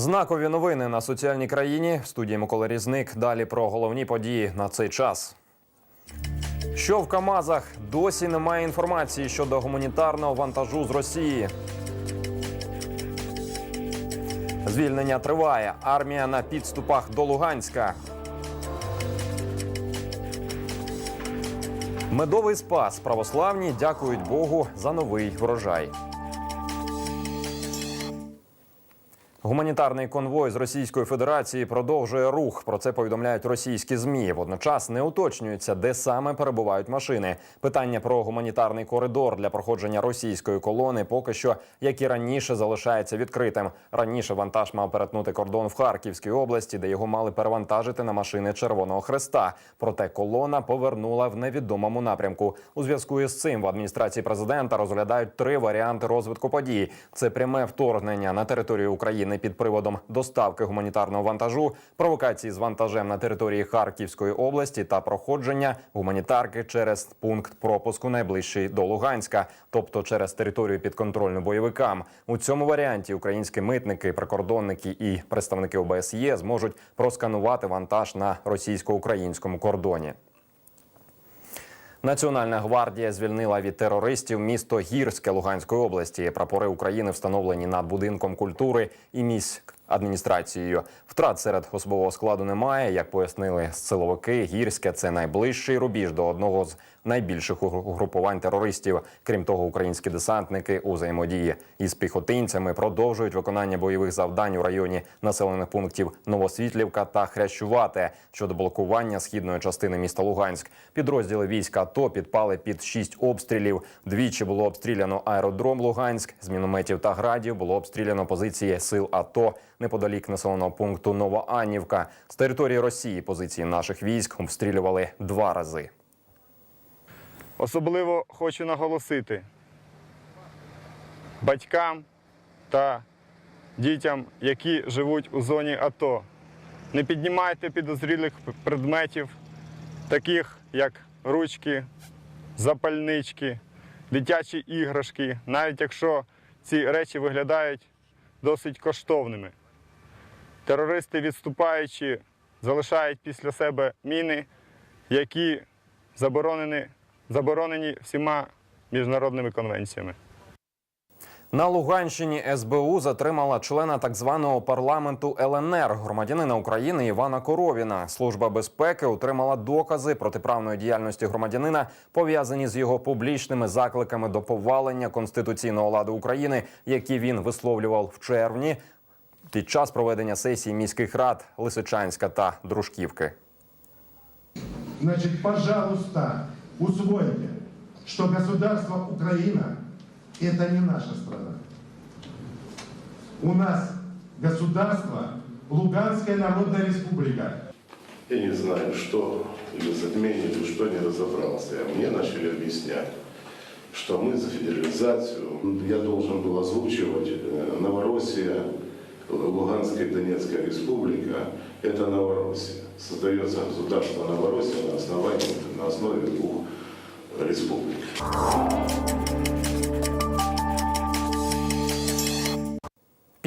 Знакові новини на соціальній країні. В студії Микола Різник. Далі про головні події на цей час. Що в Камазах досі немає інформації щодо гуманітарного вантажу з Росії. Звільнення триває. Армія на підступах до Луганська. Медовий спас. Православні дякують Богу за новий врожай. Гуманітарний конвой з Російської Федерації продовжує рух. Про це повідомляють російські змі. Водночас не уточнюється, де саме перебувають машини. Питання про гуманітарний коридор для проходження російської колони поки що, як і раніше, залишається відкритим. Раніше вантаж мав перетнути кордон в Харківській області, де його мали перевантажити на машини Червоного Хреста. Проте колона повернула в невідомому напрямку. У зв'язку із цим в адміністрації президента розглядають три варіанти розвитку подій: це пряме вторгнення на територію України під приводом доставки гуманітарного вантажу, провокації з вантажем на території Харківської області та проходження гуманітарки через пункт пропуску найближчий до Луганська, тобто через територію підконтрольну бойовикам. У цьому варіанті українські митники, прикордонники і представники ОБСЄ зможуть просканувати вантаж на російсько-українському кордоні. Національна гвардія звільнила від терористів місто Гірське Луганської області. Прапори України встановлені над будинком культури і міськ адміністрацією. Втрат серед особового складу немає. Як пояснили силовики, гірське це найближчий рубіж до одного з найбільших угрупувань терористів. Крім того, українські десантники у взаємодії із піхотинцями продовжують виконання бойових завдань у районі населених пунктів Новосвітлівка та Хрящувате щодо блокування східної частини міста Луганськ. Підрозділи війська АТО підпали під шість обстрілів. Двічі було обстріляно аеродром Луганськ. З мінометів та градів було обстріляно позиції сил АТО неподалік населеного пункту Новоаннівка. З території Росії позиції наших військ обстрілювали два рази. Особливо хочу наголосити батькам та дітям, які живуть у зоні АТО. Не піднімайте підозрілих предметів, таких як ручки, запальнички, дитячі іграшки, навіть якщо ці речі виглядають досить коштовними. Терористи, відступаючи, залишають після себе міни, які заборонені, заборонені всіма міжнародними конвенціями. На Луганщині СБУ затримала члена так званого парламенту ЛНР, громадянина України Івана Коровіна. Служба безпеки отримала докази протиправної діяльності громадянина, пов'язані з його публічними закликами до повалення конституційного ладу України, які він висловлював в червні під час проведення сесії міських рад Лисичанська та Дружківки. Значит, пожалуйста, усвойте, что государство Украина – это не наша страна. У нас государство Луганская Народная Республика. Я не знаю, что или затмение, или что не разобрался. Мне начали объяснять, что мы за федерализацию. Я должен был озвучивать э, Новороссия, Луганская и Донецкая республика. Это Новороссия. Создается государство Новороссия на основании, на основе двух республик.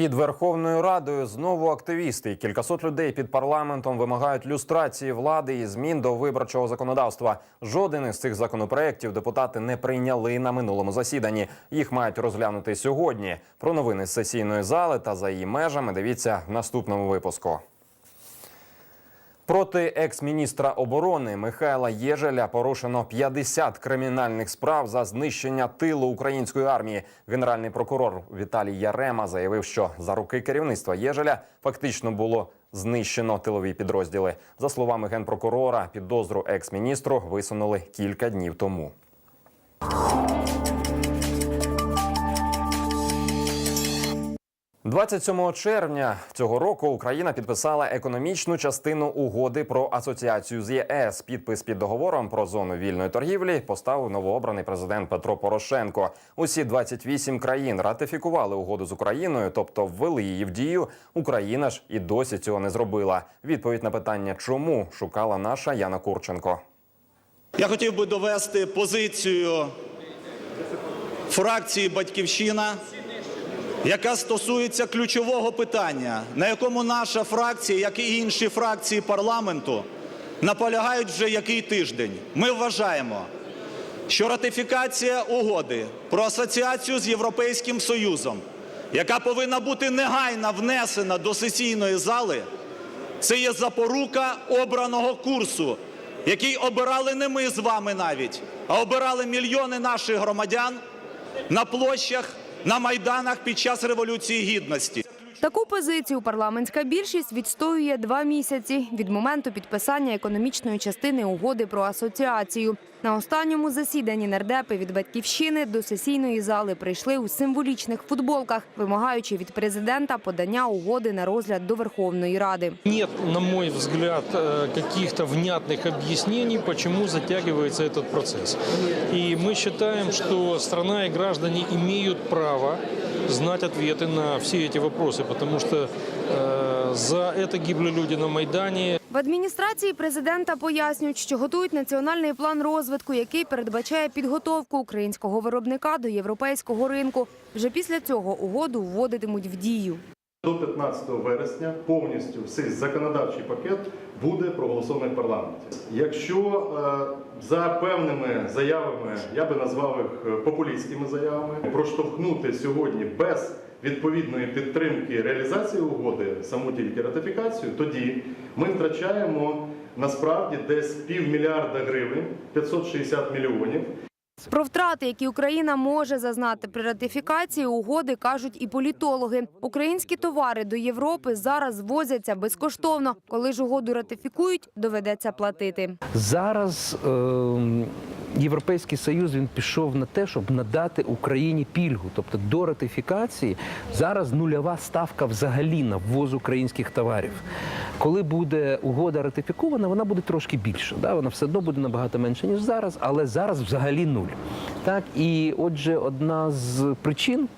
Під Верховною Радою знову активісти. Кількасот людей під парламентом вимагають люстрації влади і змін до виборчого законодавства. Жоден із цих законопроєктів депутати не прийняли на минулому засіданні. Їх мають розглянути сьогодні. Про новини з сесійної зали та за її межами дивіться в наступному випуску. Проти екс-міністра оборони Михайла Єжеля порушено 50 кримінальних справ за знищення тилу української армії. Генеральний прокурор Віталій Ярема заявив, що за руки керівництва Єжеля фактично було знищено тилові підрозділи. За словами генпрокурора, підозру екс-міністру висунули кілька днів тому. – 27 червня цього року Україна підписала економічну частину угоди про асоціацію з ЄС. Підпис під договором про зону вільної торгівлі поставив новообраний президент Петро Порошенко. Усі 28 країн ратифікували угоду з Україною, тобто ввели її в дію. Україна ж і досі цього не зробила. Відповідь на питання, чому шукала наша Яна Курченко. Я хотів би довести позицію фракції Батьківщина яка стосується ключового питання, на якому наша фракція, як і інші фракції парламенту, наполягають вже який тиждень. Ми вважаємо, що ратифікація угоди про асоціацію з Європейським Союзом, яка повинна бути негайно внесена до сесійної зали, це є запорука обраного курсу, який обирали не ми з вами навіть, а обирали мільйони наших громадян на площах, на майданах під час Революції Гідності. Таку позицію парламентська більшість відстоює два місяці від моменту підписання економічної частини угоди про асоціацію. На останньому засіданні нардепи від батьківщини до сесійної зали прийшли у символічних футболках, вимагаючи від президента подання угоди на розгляд до Верховної Ради. Нет, на мой взгляд, э, каких-то внятных объяснений, почему затягивается этот процесс. И мы считаем, что страна и граждане имеют право знать ответы на все эти вопросы, потому что э, за это гибли люди на Майдане, В адміністрації президента пояснюють, що готують національний план розвитку, який передбачає підготовку українського виробника до європейського ринку. Вже після цього угоду вводитимуть в дію. До 15 вересня повністю цей законодавчий пакет буде проголосований в парламенті. Якщо е, за певними заявами, я би назвав їх е, популістськими заявами, проштовхнути сьогодні без відповідної підтримки реалізації угоди саму тільки ратифікацію, тоді ми втрачаємо насправді десь півмільярда гривень, 560 мільйонів. Про втрати, які Україна може зазнати при ратифікації угоди, кажуть і політологи. Українські товари до Європи зараз возяться безкоштовно. Коли ж угоду ратифікують, доведеться платити. Зараз е, Європейський Союз він пішов на те, щоб надати Україні пільгу. Тобто до ратифікації зараз нульова ставка взагалі на ввоз українських товарів. Коли буде угода ратифікована, вона буде трошки більше. Да? Вона все одно буде набагато менше, ніж зараз, але зараз взагалі нуль. Так, і отже, одна з причин.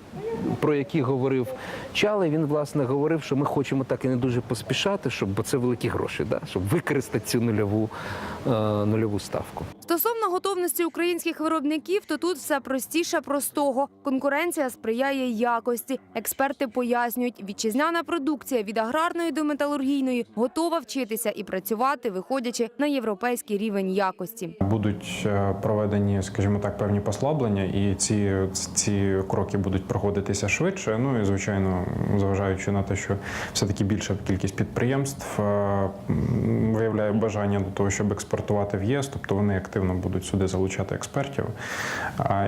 Про які говорив Чалий, він власне говорив, що ми хочемо так і не дуже поспішати, щоб бо це великі гроші, да? щоб використати цю нульову, нульову ставку. Стосовно готовності українських виробників, то тут все простіше простого. Конкуренція сприяє якості. Експерти пояснюють, вітчизняна продукція від аграрної до металургійної готова вчитися і працювати, виходячи на європейський рівень якості. Будуть е, проведені, скажімо так, певні послаблення, і ці, ці кроки будуть проходитися швидше. Ну і звичайно, зважаючи на те, що все-таки більша кількість підприємств е, виявляє бажання до того, щоб експортувати в ЄС, тобто вони активно будуть сюди залучати експертів.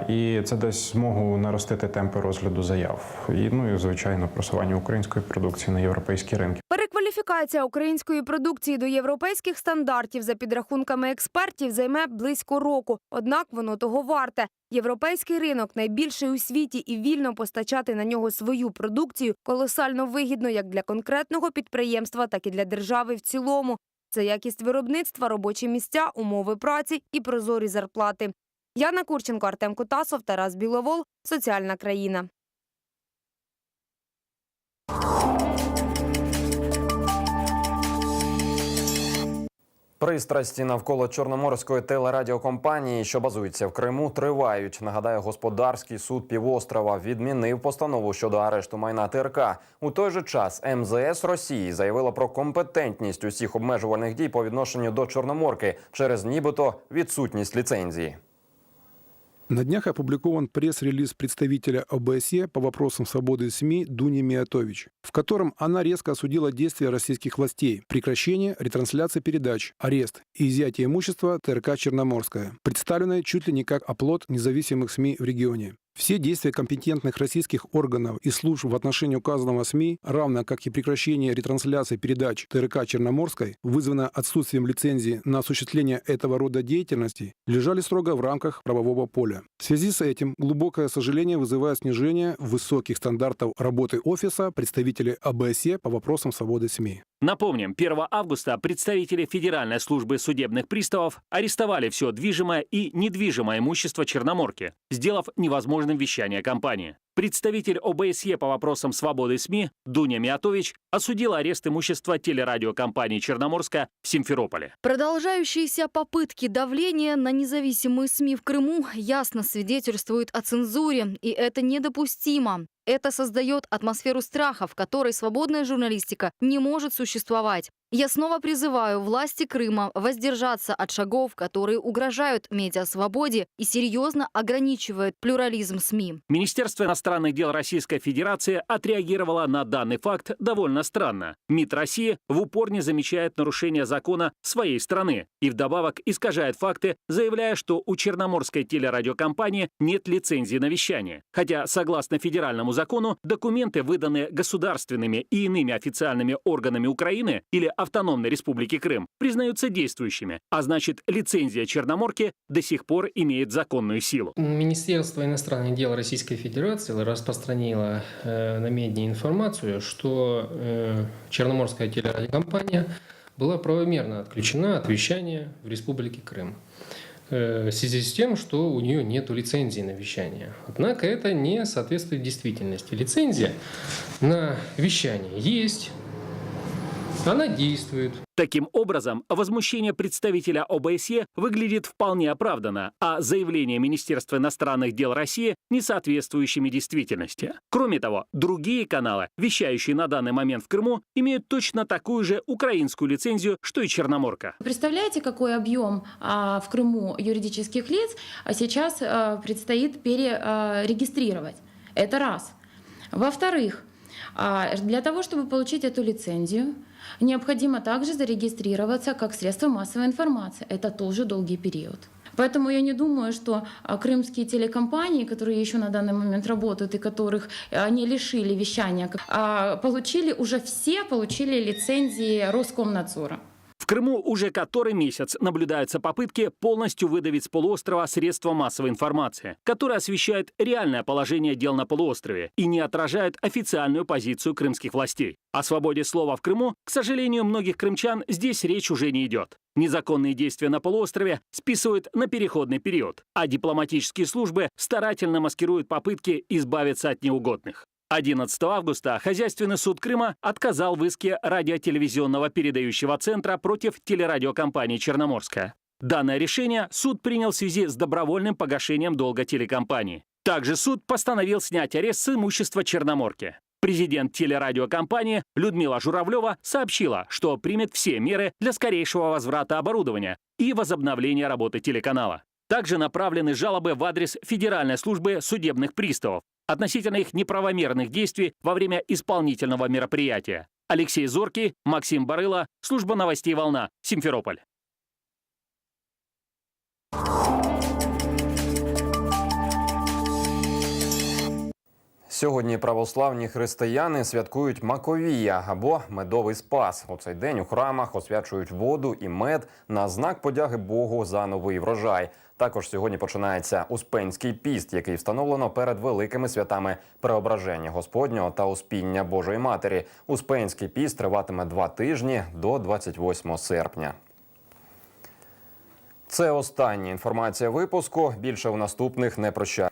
І це дасть змогу наростити темпи розгляду заяв. І ну і звичайно просування української продукції на європейські ринки. Перекваліфікація української продукції до європейських стандартів за підрахунками експертів займе близько року. Однак воно того варте. Європейський ринок найбільший у світі, і вільно постачати на нього свою продукцію колосально вигідно як для конкретного підприємства, так і для держави в цілому. Це якість виробництва, робочі місця, умови праці і прозорі зарплати. Яна Курченко, Артем Кутасов, Тарас Біловол. Соціальна країна. Пристрасті навколо чорноморської телерадіокомпанії, що базується в Криму, тривають. Нагадаю, господарський суд півострова відмінив постанову щодо арешту майна ТРК. У той же час МЗС Росії заявила про компетентність усіх обмежувальних дій по відношенню до Чорноморки через нібито відсутність ліцензії. На днях опубликован пресс-релиз представителя ОБСЕ по вопросам свободы СМИ Дуни Миятович, в котором она резко осудила действия российских властей, прекращение ретрансляции передач, арест и изъятие имущества ТРК «Черноморская», представленной чуть ли не как оплот независимых СМИ в регионе. Все действия компетентных российских органов и служб в отношении указанного СМИ, равно как и прекращение ретрансляции передач ТРК «Черноморской», вызвано отсутствием лицензии на осуществление этого рода деятельности, лежали строго в рамках правового поля. В связи с этим глубокое сожаление вызывает снижение высоких стандартов работы офиса представителей ОБСЕ по вопросам свободы СМИ. Напомним, 1 августа представители Федеральной службы судебных приставов арестовали все движимое и недвижимое имущество Черноморки, сделав невозможным вещание компании. Представитель ОБСЕ по вопросам свободы СМИ Дуня Миатович осудила арест имущества телерадиокомпании «Черноморска» в Симферополе. Продолжающиеся попытки давления на независимые СМИ в Крыму ясно свидетельствуют о цензуре, и это недопустимо. Это создает атмосферу страха, в которой свободная журналистика не может существовать. Я снова призываю власти Крыма воздержаться от шагов, которые угрожают медиасвободе и серьезно ограничивают плюрализм СМИ. Министерство иностранных дел Российской Федерации отреагировало на данный факт довольно странно. МИД России в упор не замечает нарушения закона своей страны и вдобавок искажает факты, заявляя, что у Черноморской телерадиокомпании нет лицензии на вещание. Хотя, согласно федеральному закону, документы, выданные государственными и иными официальными органами Украины или Автономной Республики Крым, признаются действующими, а значит, лицензия Черноморки до сих пор имеет законную силу. Министерство иностранных дел Российской Федерации распространило э, на медиа информацию, что э, Черноморская телерадиокомпания была правомерно отключена от вещания в Республике Крым э, в связи с тем, что у нее нет лицензии на вещание. Однако это не соответствует действительности. Лицензия на вещание есть, она действует. Таким образом, возмущение представителя ОБСЕ выглядит вполне оправданно, а заявление Министерства иностранных дел России не соответствующими действительности. Кроме того, другие каналы, вещающие на данный момент в Крыму, имеют точно такую же украинскую лицензию, что и Черноморка. Представляете, какой объем а, в Крыму юридических лиц а, сейчас а, предстоит перерегистрировать? Это раз. Во-вторых, а, для того, чтобы получить эту лицензию, необходимо также зарегистрироваться как средство массовой информации. Это тоже долгий период. Поэтому я не думаю, что а, крымские телекомпании, которые еще на данный момент работают и которых а, не лишили вещания, а, получили уже все получили лицензии Роскомнадзора. Крыму уже который месяц наблюдаются попытки полностью выдавить с полуострова средства массовой информации, которые освещают реальное положение дел на полуострове и не отражают официальную позицию крымских властей. О свободе слова в Крыму, к сожалению, многих крымчан здесь речь уже не идет. Незаконные действия на полуострове списывают на переходный период, а дипломатические службы старательно маскируют попытки избавиться от неугодных. 11 августа Хозяйственный суд Крыма отказал в иске радиотелевизионного передающего центра против телерадиокомпании «Черноморская». Данное решение суд принял в связи с добровольным погашением долга телекомпании. Также суд постановил снять арест с имущества Черноморки. Президент телерадиокомпании Людмила Журавлева сообщила, что примет все меры для скорейшего возврата оборудования и возобновления работы телеканала. Также направлены жалобы в адрес Федеральной службы судебных приставов относительно их неправомерных действий во время исполнительного мероприятия. Алексей Зоркий, Максим Барыла, служба новостей «Волна», Симферополь. Сьогодні православні християни святкують Маковія або медовий спас. У цей день у храмах освячують воду і мед на знак подяги Богу за новий врожай. Також сьогодні починається Успенський піст, який встановлено перед великими святами Преображення Господнього та Успіння Божої Матері. Успенський піст триватиме два тижні до 28 серпня. Це остання інформація випуску. Більше у наступних не прощаю.